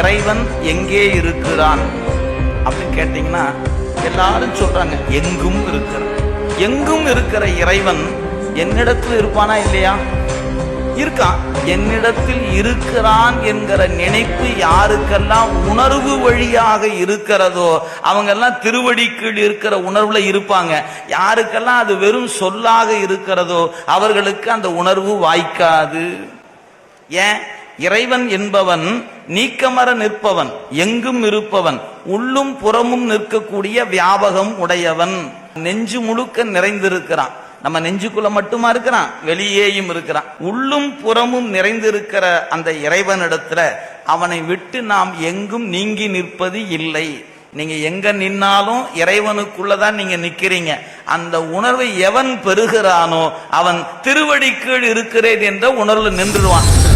இறைவன் எங்கே இருக்கிறான்? அப்படின்னு கேட்டீங்கன்னா எல்லாரும் சொல்றாங்க எங்கும் இருக்கிறான் எங்கும் இருக்கிற இறைவன் என்னிடத்தில் இருப்பானா இல்லையா? இருக்கான். என்னிடத்தில் இருக்கிறான் என்கிற நினைப்பு யாருக்கெல்லாம் உணர்வு வழியாக இருக்கிறதோ அவங்கெல்லாம் திருவடிக்கீழ் இருக்கிற உணர்வுல இருப்பாங்க. யாருக்கெல்லாம் அது வெறும் சொல்லாக இருக்கிறதோ அவர்களுக்கு அந்த உணர்வு வாய்க்காது. ஏன்? இறைவன் என்பவன் நீக்கமர நிற்பவன் எங்கும் இருப்பவன் உள்ளும் புறமும் நிற்கக்கூடிய வியாபகம் உடையவன். நெஞ்சு முழுக்க நிறைந்திருக்கிறான். நம்ம நெஞ்சுக்குள்ள மட்டுமா இருக்கிறான்? வெளியேயும் இருக்கிறான். உள்ளும் புறமும் நிறைந்திருக்கிற அந்த இறைவனிடத்துல அவனை விட்டு நாம் எங்கும் நீங்கி நிற்பது இல்லை. நீங்க எங்க நின்னாலும் இறைவனுக்குள்ளதான் நீங்க நிக்கிறீங்க. அந்த உணர்வை எவன் பெறுகிறானோ அவன் திருவடி கீழ் இருக்கிறேன் என்ற உணர்வு நின்றுடுவான்.